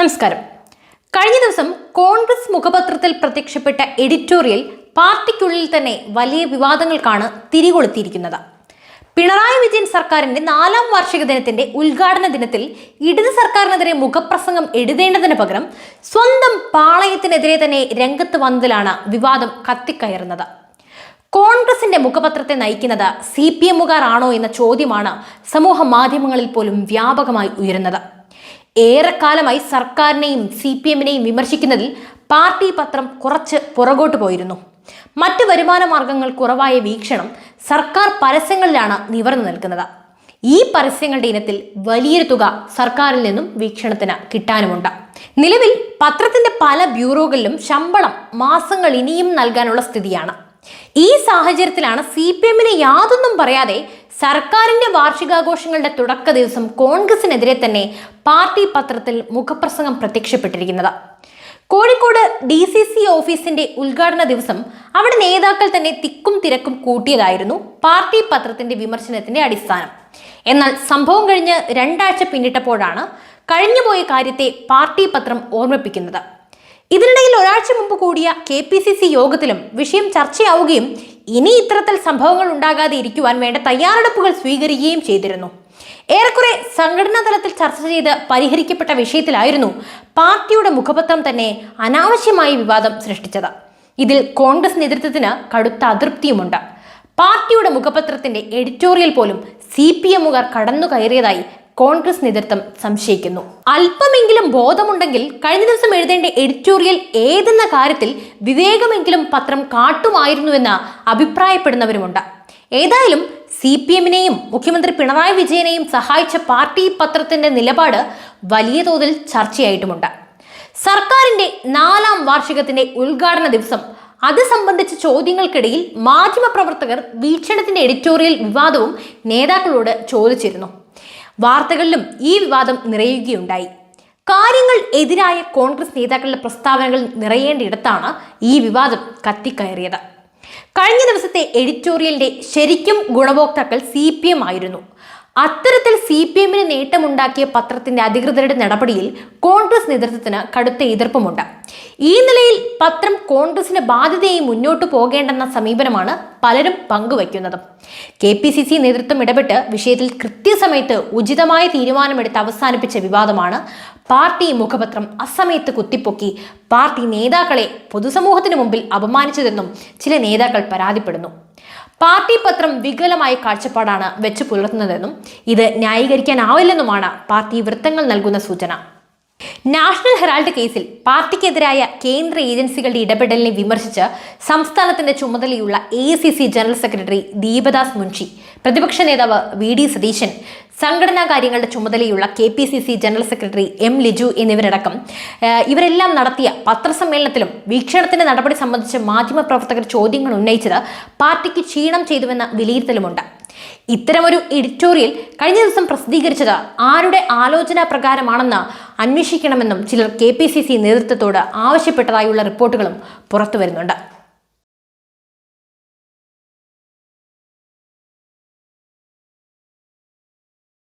നമസ്കാരം. കഴിഞ്ഞ ദിവസം കോൺഗ്രസ് മുഖപത്രത്തിൽ പ്രത്യക്ഷപ്പെട്ട എഡിറ്റോറിയൽ പാർട്ടിക്കുള്ളിൽ തന്നെ വലിയ വിവാദങ്ങൾക്കാണ് തിരികൊളുത്തിയിരിക്കുന്നത്. പിണറായി വിജയൻ സർക്കാരിന്റെ നാലാം വാർഷിക ദിനത്തിന്റെ ഉദ്ഘാടന ദിനത്തിൽ ഇടത് സർക്കാരിനെതിരെ മുഖപ്രസംഗം എഴുതേണ്ടതിന് പകരം സ്വന്തം പാളയത്തിനെതിരെ തന്നെ രംഗത്ത് വന്നതിലാണ് വിവാദം കത്തിക്കയറുന്നത്. കോൺഗ്രസിന്റെ മുഖപത്രത്തെ നയിക്കുന്നത് സി പി എമ്മുകാർ ആണോ എന്ന ചോദ്യമാണ് സമൂഹ മാധ്യമങ്ങളിൽ പോലും വ്യാപകമായി ഉയരുന്നത്. ഏറെക്കാലമായി സർക്കാരിനെയും സി പി എമ്മിനെയും വിമർശിക്കുന്നതിൽ പാർട്ടി പത്രം കുറച്ച് പുറകോട്ട് പോയിരുന്നു. മറ്റ് വരുമാന മാർഗങ്ങൾ കുറവായ വീക്ഷണം സർക്കാർ പരസ്യങ്ങളിലാണ് നിവർന്നു നിൽക്കുന്നത്. ഈ പരസ്യങ്ങളുടെ ഇനത്തിൽ വലിയൊരു തുക സർക്കാരിൽ നിന്നും വീക്ഷണത്തിന് കിട്ടാനുമുണ്ട്. നിലവിൽ പത്രത്തിന്റെ പല ബ്യൂറോകളിലും ശമ്പളം മാസങ്ങൾ ഇനിയും നൽകാനുള്ള സ്ഥിതിയാണ്. ഈ സാഹചര്യത്തിലാണ് സി പി എമ്മിന് യാതൊന്നും പറയാതെ സർക്കാരിന്റെ വാർഷികാഘോഷങ്ങളുടെ തുടക്ക ദിവസം കോൺഗ്രസിനെതിരെ തന്നെ പാർട്ടി പത്രത്തിൽ മുഖപ്രസംഗം പ്രത്യക്ഷപ്പെട്ടിരിക്കുന്നത്. കോഴിക്കോട് ഡി സി സി ഓഫീസിന്റെ ഉദ്ഘാടന ദിവസം അവിടെ നേതാക്കൾ തന്നെ തിക്കും തിരക്കും കൂട്ടിയതായിരുന്നു പാർട്ടി പത്രത്തിന്റെ വിമർശനത്തിന്റെ അടിസ്ഥാനം. എന്നാൽ സംഭവം കഴിഞ്ഞ് രണ്ടാഴ്ച പിന്നിട്ടപ്പോഴാണ് കഴിഞ്ഞുപോയ കാര്യത്തെ പാർട്ടി പത്രം ഓർമ്മിപ്പിക്കുന്നത്. ഇതിനിടയിൽ ഒരാഴ്ച മുമ്പ് കൂടിയ കെ പി സി സി യോഗത്തിലും വിഷയം ചർച്ചയാവുകയും ഇനി ഇത്തരത്തിൽ സംഭവങ്ങൾ ഉണ്ടാകാതെ ഇരിക്കുവാൻ വേണ്ട തയ്യാറെടുപ്പുകൾ സ്വീകരിക്കുകയും ചെയ്തിരുന്നു. ഏറെക്കുറെ സംഘടനാ തലത്തിൽ ചർച്ച ചെയ്ത് പരിഹരിക്കപ്പെട്ട വിഷയത്തിലായിരുന്നു പാർട്ടിയുടെ മുഖപത്രം തന്നെ അനാവശ്യമായി വിവാദം സൃഷ്ടിച്ചത്. ഇതിൽ കോൺഗ്രസ് നേതൃത്വത്തിന് കടുത്ത അതൃപ്തിയുമുണ്ട്. പാർട്ടിയുടെ മുഖപത്രത്തിന്റെ എഡിറ്റോറിയൽ പോലും സി പി എമ്മുകാർ കടന്നു കയറിയതായി കോൺഗ്രസ് നേതൃത്വം സംശയിക്കുന്നു. അല്പമെങ്കിലും ബോധമുണ്ടെങ്കിൽ കഴിഞ്ഞ ദിവസം എഴുതേണ്ട എഡിറ്റോറിയൽ ഏതെന്ന കാര്യത്തിൽ വിവേകമെങ്കിലും പത്രം കാട്ടുമായിരുന്നുവെന്ന് അഭിപ്രായപ്പെടുന്നവരുമുണ്ട്. ഏതായാലും സി പി എമ്മിനെയും മുഖ്യമന്ത്രി പിണറായി വിജയനെയും സഹായിച്ച പാർട്ടി പത്രത്തിന്റെ നിലപാട് വലിയ തോതിൽ ചർച്ചയായിട്ടുമുണ്ട്. സർക്കാരിന്റെ നാലാം വാർഷികത്തിന്റെ ഉദ്ഘാടന ദിവസം അത് സംബന്ധിച്ച ചോദ്യങ്ങൾക്കിടയിൽ മാധ്യമപ്രവർത്തകർ വീക്ഷണത്തിന്റെ എഡിറ്റോറിയൽ വിവാദവും നേതാക്കളോട് ചോദിച്ചിരുന്നു. വാർത്തകളിലും ഈ വിവാദം നിറയുകയുണ്ടായി. കാര്യങ്ങൾ എതിരായ കോൺഗ്രസ് നേതാക്കളുടെ പ്രസ്താവനകൾ നിറയേണ്ടയിടത്താണ് ഈ വിവാദം കത്തിക്കയറിയത്. കഴിഞ്ഞ ദിവസത്തെ എഡിറ്റോറിയലിന്റെ ശരിക്കും ഗുണഭോക്താക്കൾ സി പി എം ആയിരുന്നു. അത്തരത്തിൽ സി പി എമ്മിന് നേട്ടമുണ്ടാക്കിയ പത്രത്തിന്റെ അധികൃതരുടെ നടപടിയിൽ കോൺഗ്രസ് നേതൃത്വത്തിന് കടുത്ത എതിർപ്പുമുണ്ട്. ഈ നിലയിൽ പത്രം കോൺഗ്രസിന് ബാധ്യതയെ മുന്നോട്ടു പോകേണ്ടെന്ന സമീപനമാണ് പലരും പങ്കുവയ്ക്കുന്നത്. കെ പി സി സി നേതൃത്വം ഇടപെട്ട് വിഷയത്തിൽ കൃത്യസമയത്ത് ഉചിതമായ തീരുമാനമെടുത്ത് അവസാനിപ്പിച്ച വിവാദമാണ് പാർട്ടി മുഖപത്രം അസമയത്ത് കുത്തിപ്പൊക്കി പാർട്ടി നേതാക്കളെ പൊതുസമൂഹത്തിന് മുമ്പിൽ അപമാനിച്ചതെന്നും ചില നേതാക്കൾ പരാതിപ്പെടുന്നു. പാർട്ടി പത്രം വികലമായ കാഴ്ചപ്പാടാണ് വെച്ച് പുലർത്തുന്നതെന്നും ഇത് ന്യായീകരിക്കാനാവില്ലെന്നുമാണ് പാർട്ടി വൃത്തങ്ങൾ നൽകുന്ന സൂചന. നാഷണൽ ഹെറാൾഡ് കേസിൽ പാർട്ടിക്കെതിരായ കേന്ദ്ര ഏജൻസികളുടെ ഇടപെടലിനെ വിമർശിച്ച് സംസ്ഥാനത്തിന്റെ ചുമതലയുള്ള a general secretary Deepadas Munshi പ്രതിപക്ഷ നേതാവ് വി ഡി സതീശൻ സംഘടനാ കാര്യങ്ങളുടെ ചുമതലയുള്ള K P C C general secretary M Liju എന്നിവരടക്കം ഇവരെല്ലാം നടത്തിയ പത്രസമ്മേളനത്തിലും വീക്ഷണത്തിന്റെ നടപടി സംബന്ധിച്ച് മാധ്യമപ്രവർത്തകർ ചോദ്യങ്ങൾ ഉന്നയിച്ചത് പാർട്ടിക്ക് ക്ഷീണം ചെയ്തുവെന്ന വിലയിരുത്തലുമുണ്ട്. ഇത്തരമൊരു എഡിറ്റോറിയൽ കഴിഞ്ഞ ദിവസം പ്രസിദ്ധീകരിച്ചത് ആരുടെ ആലോചനാ പ്രകാരമാണെന്ന് അന്വേഷിക്കണമെന്നും ചിലർ കെ നേതൃത്വത്തോട് ആവശ്യപ്പെട്ടതായുള്ള റിപ്പോർട്ടുകളും പുറത്തു വരുന്നുണ്ട്